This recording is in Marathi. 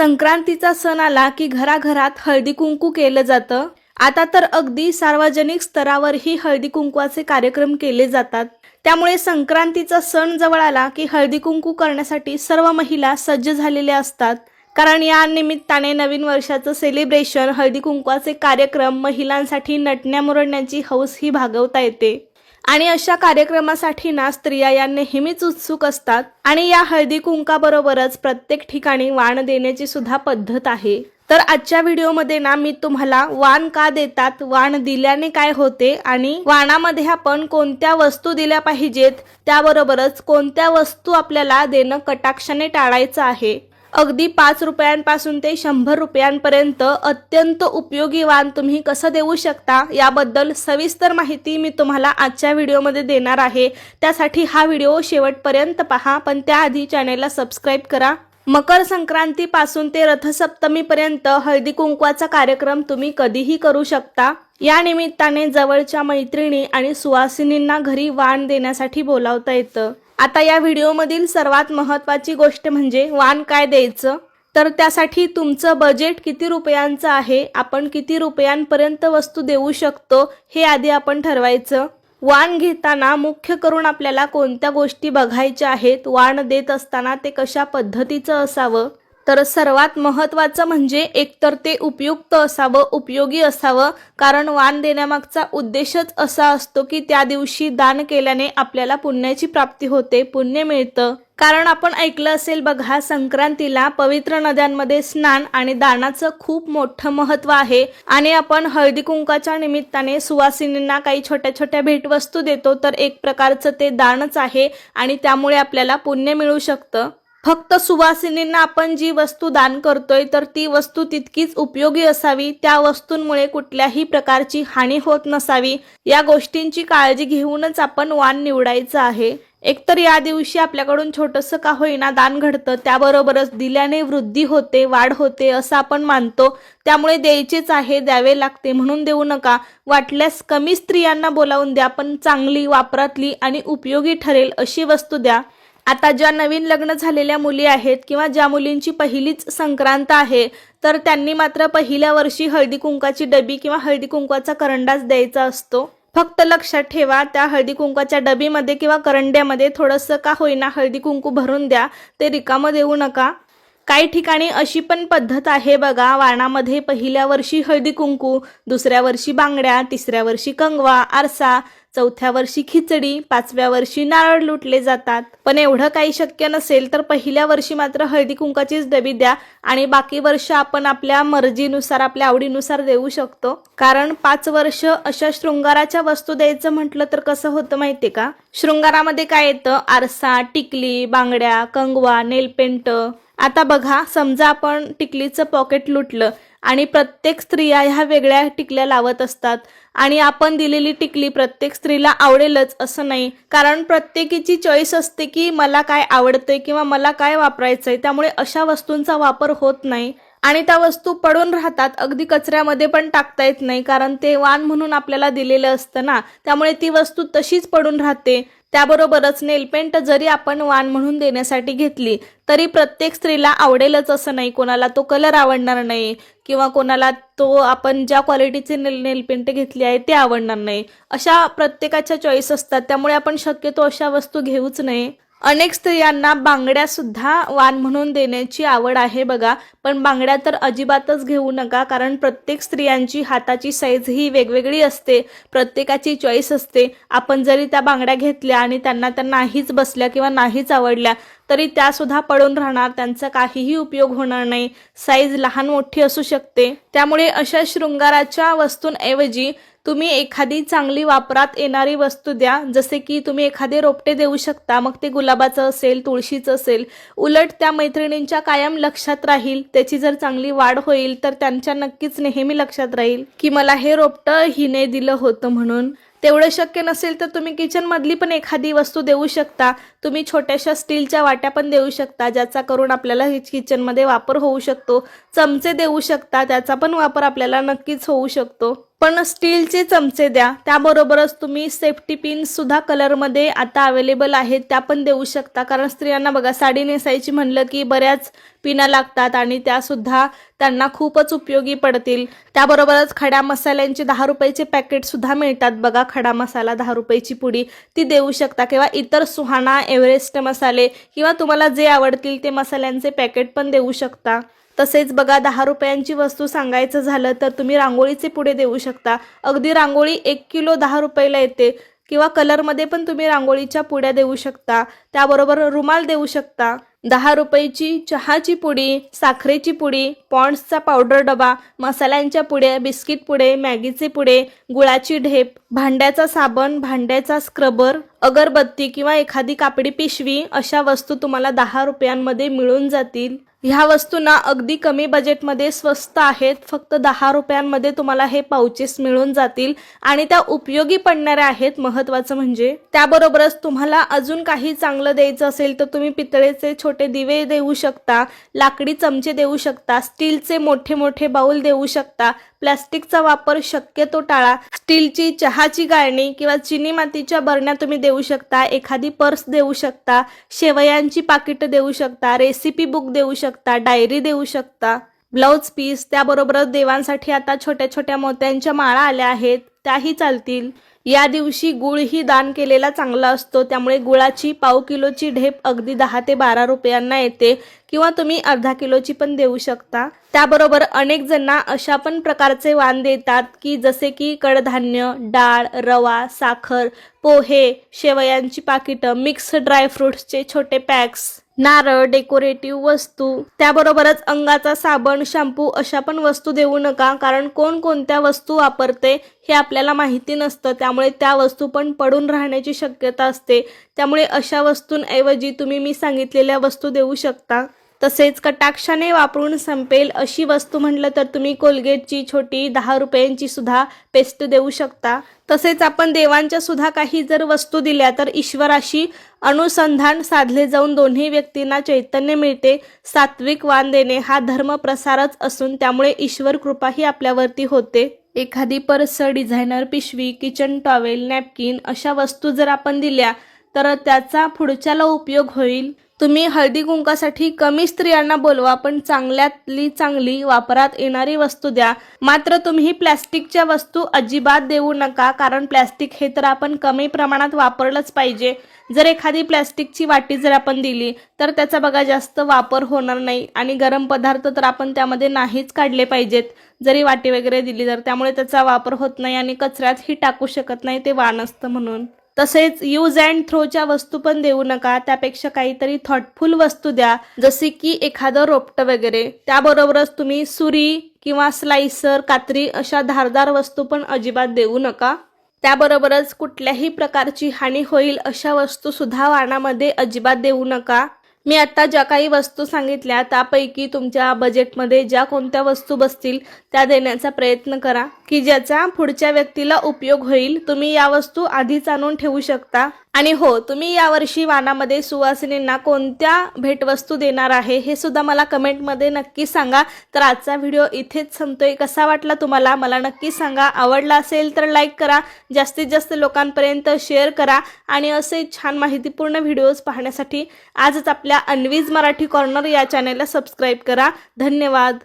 संक्रांतीचा सण आला की घराघरात हळदी कुंकू केलं जातं. आता तर अगदी सार्वजनिक स्तरावरही हळदी कुंकवाचे कार्यक्रम केले जातात. त्यामुळे संक्रांतीचा सण जवळ आला की हळदी कुंकू करण्यासाठी सर्व महिला सज्ज झालेल्या असतात. कारण या निमित्ताने नवीन वर्षाचं सेलिब्रेशन हळदी कुंकवाचे कार्यक्रम महिलांसाठी नटण्या मुरडण्याची हौस ही भागवता येते. आणि अशा कार्यक्रमासाठी ना स्त्रिया या नेहमीच उत्सुक असतात. आणि या हळदी कुंकाबरोबरच प्रत्येक ठिकाणी वाण देण्याची सुद्धा पद्धत आहे. तर आजच्या व्हिडिओमध्ये ना मी तुम्हाला वाण का देतात वाण दिल्याने काय होते आणि वाणामध्ये आपण कोणत्या वस्तू दिल्या पाहिजेत त्याबरोबरच कोणत्या वस्तू आपल्याला देणं कटाक्षाने टाळायचं आहे. अगदी पाच रुपयांपासून ते शंभर रुपयांपर्यंत अत्यंत उपयोगी वाण तुम्ही कसं देऊ शकता याबद्दल सविस्तर माहिती मी तुम्हाला आजच्या व्हिडिओमध्ये देणार आहे. त्यासाठी हा व्हिडिओ शेवटपर्यंत पहा पण त्याआधी चॅनेलला सबस्क्राईब करा. मकर संक्रांतीपासून ते रथसप्तमीपर्यंत हळदी कुंकवाचा कार्यक्रम तुम्ही कधीही करू शकता. या निमित्ताने जवळच्या मैत्रिणी आणि सुवासिनींना घरी वाण देण्यासाठी बोलावता येतं. आता या व्हिडिओमधील सर्वात महत्त्वाची गोष्ट म्हणजे वाण काय द्यायचं? तर त्यासाठी तुमचं बजेट किती रुपयांचं आहे? आपण किती रुपयांपर्यंत वस्तू देऊ शकतो? हे आधी आपण ठरवायचं. वाण घेताना मुख्य करून आपल्याला कोणत्या गोष्टी बघायच्या आहेत? वाण देत असताना ते कशा पद्धतीचं असावं? तर सर्वात महत्त्वाचं म्हणजे एकतर ते उपयुक्त असावं उपयोगी असावं. कारण वाण देण्यामागचा उद्देशच असा असतो की त्या दिवशी दान केल्याने आपल्याला पुण्याची प्राप्ती होते पुण्य मिळतं. कारण आपण ऐकलं असेल बघा संक्रांतीला पवित्र नद्यांमध्ये स्नान आणि दानाचं खूप मोठं महत्त्व आहे. आणि आपण हळदी कुंकाच्या निमित्ताने सुवासिनींना काही छोट्या छोट्या भेटवस्तू देतो तर एक प्रकारचं ते दानच आहे आणि त्यामुळे आपल्याला पुण्य मिळू शकतं. फक्त सुवासिनींना आपण जी वस्तू दान करतोय तर ती वस्तू तितकीच उपयोगी असावी. त्या वस्तूंमुळे कुठल्याही प्रकारची हानी होत नसावी. या गोष्टींची काळजी घेऊनच आपण वाण निवडायचं आहे. एकतर या दिवशी आपल्याकडून छोटंसं का होईना दान घडतं त्याबरोबरच दिल्याने वृद्धी होते वाढ होते असं आपण मानतो. त्यामुळे द्यायचेच आहे द्यावे लागते म्हणून देऊ नका. वाटल्यास कमी स्त्रियांना बोलावून द्या पण चांगली वापरातली आणि उपयोगी ठरेल अशी वस्तू द्या. आता ज्या नवीन लग्न झालेल्या मुली आहेत किंवा ज्या मुलींची पहिलीच संक्रांत आहे तर त्यांनी मात्र पहिल्या वर्षी हळदी कुंकाची डबी किंवा हळदी कुंकवाचा करंडाच द्यायचा असतो. फक्त लक्षात ठेवा त्या हळदी कुंकाच्या डबीमध्ये किंवा करंड्यामध्ये थोडंसं का होईना हळदी कुंकू भरून द्या ते रिकामं देऊ नका. काही ठिकाणी अशी पण पद्धत आहे बघा. वाणामध्ये पहिल्या वर्षी हळदी कुंकू दुसऱ्या वर्षी बांगड्या तिसऱ्या वर्षी कंगवा आरसा चौथ्या वर्षी खिचडी पाचव्या वर्षी नारळ लुटले जातात. पण एवढं काही शक्य नसेल तर पहिल्या वर्षी मात्र हळदी कुंकाचीच डबी द्या आणि बाकी वर्ष आपण आपल्या मर्जीनुसार आपल्या आवडीनुसार देऊ शकतो. कारण पाच वर्ष अशा शृंगाराच्या वस्तू द्यायचं म्हटलं तर कसं होतं माहितीये का? शृंगारामध्ये काय येतं? आरसा टिकली बांगड्या कंगवा नेलपेंट आता बघा समजा आपण टिकलीचं पॉकेट लुटलं आणि प्रत्येक स्त्रिया ह्या वेगळ्या टिकल्या लावत असतात आणि आपण दिलेली टिकली प्रत्येक स्त्रीला आवडेलच असं नाही. कारण प्रत्येकीची चॉईस असते की मला काय आवडतंय किंवा मला काय वापरायचंय. त्यामुळे अशा वस्तूंचा वापर होत नाही. आणि त्या वस्तू पडून राहतात अगदी कचऱ्यामध्ये पण टाकता येत नाही. कारण ते वाण म्हणून आपल्याला दिलेलं असतं ना. त्यामुळे ती वस्तू तशीच पडून राहते. त्याबरोबरच नेलपेंट जरी आपण वाण म्हणून देण्यासाठी घेतली तरी प्रत्येक स्त्रीला आवडेलच असं नाही. कोणाला तो कलर आवडणार नाही किंवा कोणाला तो आपण ज्या क्वालिटीचे नेल नेलपेंट घेतली आहे ते आवडणार नाही. अशा प्रत्येकाच्या चॉईस असतात. त्यामुळे आपण शक्यतो अशा वस्तू घेऊच नये. अनेक स्त्रियांना बांगड्या सुद्धा वाण म्हणून देण्याची आवड आहे बघा. पण बांगड्या तर अजिबातच घेऊ नका कारण प्रत्येक स्त्रियांची हाताची साईज ही वेगवेगळी असते. प्रत्येकाची चॉईस असते. आपण जरी त्या बांगड्या घेतल्या आणि त्यांना त्या नाहीच बसल्या किंवा नाहीच आवडल्या तरी त्यासुद्धा पडून राहणार. त्यांचा काहीही उपयोग होणार नाही. साईज लहान मोठी असू शकते. त्यामुळे अशा शृंगाराच्या वस्तूंऐवजी तुम्ही एखादी चांगली वापरात येणारी वस्तू द्या. जसे की तुम्ही एखादे रोपटे देऊ शकता. मग ते गुलाबाचं असेल तुळशीचं असेल. उलट त्या मैत्रिणींच्या कायम लक्षात राहील. त्याची जर चांगली वाढ होईल तर त्यांच्या नक्कीच नेहमी लक्षात राहील की मला हे रोपटं हिने दिलं होतं म्हणून. तेवढं शक्य नसेल तर तुम्ही किचनमधली पण एखादी वस्तू देऊ शकता. तुम्ही छोट्याशा स्टीलच्या वाट्या पण देऊ शकता ज्याचा करून आपल्याला किचनमध्ये वापर होऊ शकतो. चमचे देऊ शकता त्याचा पण वापर आपल्याला नक्कीच होऊ शकतो. पण स्टीलचे चमचे द्या. त्याबरोबरच तुम्ही सेफ्टी पिन सुद्धा कलरमध्ये आता अवेलेबल आहेत. त्या पण देऊ शकता. कारण स्त्रियांना बघा साडी नेसायची म्हणलं की बऱ्याच पिना लागतात आणि त्यासुद्धा त्यांना खूपच उपयोगी पडतील. त्याबरोबरच खड्या मसाल्यांचे दहा रुपयाचे पॅकेटसुद्धा मिळतात बघा खडा मसाला दहा रुपयाची पुडी. ती देऊ शकता किंवा इतर सुहाणा एव्हरेस्ट मसाले किंवा तुम्हाला जे आवडतील ते मसाल्यांचे पॅकेट पण देऊ शकता. तसेच बघा दहा रुपयांची वस्तू सांगायचं झालं तर तुम्ही रांगोळीचे पुढे देऊ शकता. अगदी रांगोळी एक किलो दहा रुपयाला येते. किंवा कलरमध्ये पण तुम्ही रांगोळीच्या पुड्या देऊ शकता. त्याबरोबर रुमाल देऊ शकता. दहा रुपयाची चहाची पुडी साखरेची पुडी पॉन्ड्सचा पावडर डबा मसाल्यांच्या पुड्या बिस्किट पुडे मॅगीचे पुडे गुळाची ढेप भांड्याचा साबण भांड्याचा स्क्रबर अगरबत्ती किंवा एखादी कापडी पिशवी अशा वस्तू तुम्हाला दहा रुपयांमध्ये मिळून जातील. ह्या वस्तूंना अगदी कमी बजेटमध्ये स्वस्त आहेत. फक्त दहा रुपयांमध्ये तुम्हाला हे पाउचेस मिळून जातील. आणि त्या उपयोगी पडणाऱ्या आहेत महत्त्वाचं म्हणजे. त्याबरोबरच तुम्हाला अजून काही चांगलं द्यायचं असेल तर तुम्ही पितळेचे छोटे दिवे देऊ शकता लाकडी चमचे देऊ शकता स्टीलचे मोठे मोठे बाउल देऊ शकता. प्लास्टिकचा वापर शक्यतो टाळा. स्टीलची चहाची गाळणी किंवा चिनी मातीच्या बरण्या तुम्ही देऊ शकता. एखादी पर्स देऊ शकता. शेवयांची पाकिटं देऊ शकता. रेसिपी बुक देऊ शकता. डायरी देऊ शकता. ब्लाऊज पीस त्याबरोबरच देवांसाठी आता छोट्या छोट्या मोत्यांच्या माळा आल्या आहेत. त्याही चालतील. या दिवशी गुळही दान केलेला चांगला असतो. त्यामुळे गुळाची पाव किलोची ढेप अगदी दहा ते बारा रुपयांना येते किंवा तुम्ही अर्धा किलोची पण देऊ शकता. त्याबरोबर अनेक जणांना अशा पण प्रकारचे वाण देतात की जसे की कडधान्य डाळ रवा साखर पोहे शेवयांची पाकिटं मिक्स ड्रायफ्रुट्सचे छोटे पॅक्स. नारळ डेकोरेटिव्ह वस्तू त्याबरोबरच अंगाचा साबण शॅम्पू अशा पण वस्तू देऊ नका कारण कोण कोणत्या वस्तू वापरते हे आपल्याला माहिती नसतं. त्यामुळे त्या वस्तू पण पडून राहण्याची शक्यता असते. त्यामुळे अशा वस्तूंऐवजी तुम्ही मी सांगितलेल्या वस्तू देऊ शकता. तसेच कटाक्षाने वापरून संपेल अशी वस्तू म्हटलं तर तुम्ही कोलगेटची छोटी दहा रुपयांची सुद्धा पेस्ट देऊ शकता. तसेच आपण देवांच्या सुद्धा काही जर वस्तू दिल्या तर ईश्वराशी अनुसंधान साधले जाऊन दोन्ही व्यक्तींना चैतन्य मिळते. सात्विक वाण देणे हा धर्म प्रसारच असून त्यामुळे ईश्वर कृपाही आपल्यावरती होते. एखादी पर्स डिझायनर पिशवी किचन टॉवेल नॅपकिन अशा वस्तू जर आपण दिल्या तर त्याचा पुढच्याला उपयोग होईल. तुम्ही हळदी कुंकासाठी कमी स्त्रियांना बोलवा पण चांगल्यातली चांगली वापरात येणारी वस्तू द्या. मात्र तुम्ही प्लॅस्टिकच्या वस्तू अजिबात देऊ नका कारण प्लॅस्टिक हे तर आपण कमी प्रमाणात वापरलंच पाहिजे. जर एखादी प्लॅस्टिकची वाटी जर आपण दिली तर त्याचा बघा जास्त वापर होणार नाही आणि गरम पदार्थ तर आपण त्यामध्ये नाहीच काढले पाहिजेत. जरी वाटी वगैरे दिली तर त्यामुळे त्याचा वापर होत नाही आणि कचऱ्यातही टाकू शकत नाही ते वाण असतं म्हणून. तसेच यूज अँड थ्रोच्या वस्तू पण देऊ नका. त्यापेक्षा काहीतरी थॉटफुल वस्तू द्या. जसे की एखादं रोपटं वगैरे. त्याबरोबरच तुम्ही सुरी किंवा स्लाइसर कात्री अशा धारदार वस्तू पण अजिबात देऊ नका. त्याबरोबरच कुठल्याही प्रकारची हानी होईल अशा वस्तू सुद्धा वाणामध्ये अजिबात देऊ नका. मी आत्ता ज्या काही वस्तू सांगितल्या त्यापैकी तुमच्या बजेटमध्ये ज्या कोणत्या वस्तू बसतील त्या देण्याचा प्रयत्न करा. की ज्याचा पुढच्या व्यक्तीला उपयोग होईल तुम्ही या वस्तू आधीच आणून ठेवू शकता. आणि हो तुम्ही यावर्षी वानामध्ये सुवासिनींना कोणत्या भेटवस्तू देणार आहे हे सुद्धा मला कमेंटमध्ये नक्की सांगा. तर आजचा व्हिडिओ इथेच संपतोय. कसा वाटला तुम्हाला? मला नक्की सांगा. आवडला असेल तर लाईक करा. जास्तीत जास्त लोकांपर्यंत शेअर करा. आणि असे छान माहितीपूर्ण व्हिडिओज पाहण्यासाठी आजच आपल्या अनवीज मराठी कॉर्नर या चॅनेलला सबस्क्राईब करा. धन्यवाद.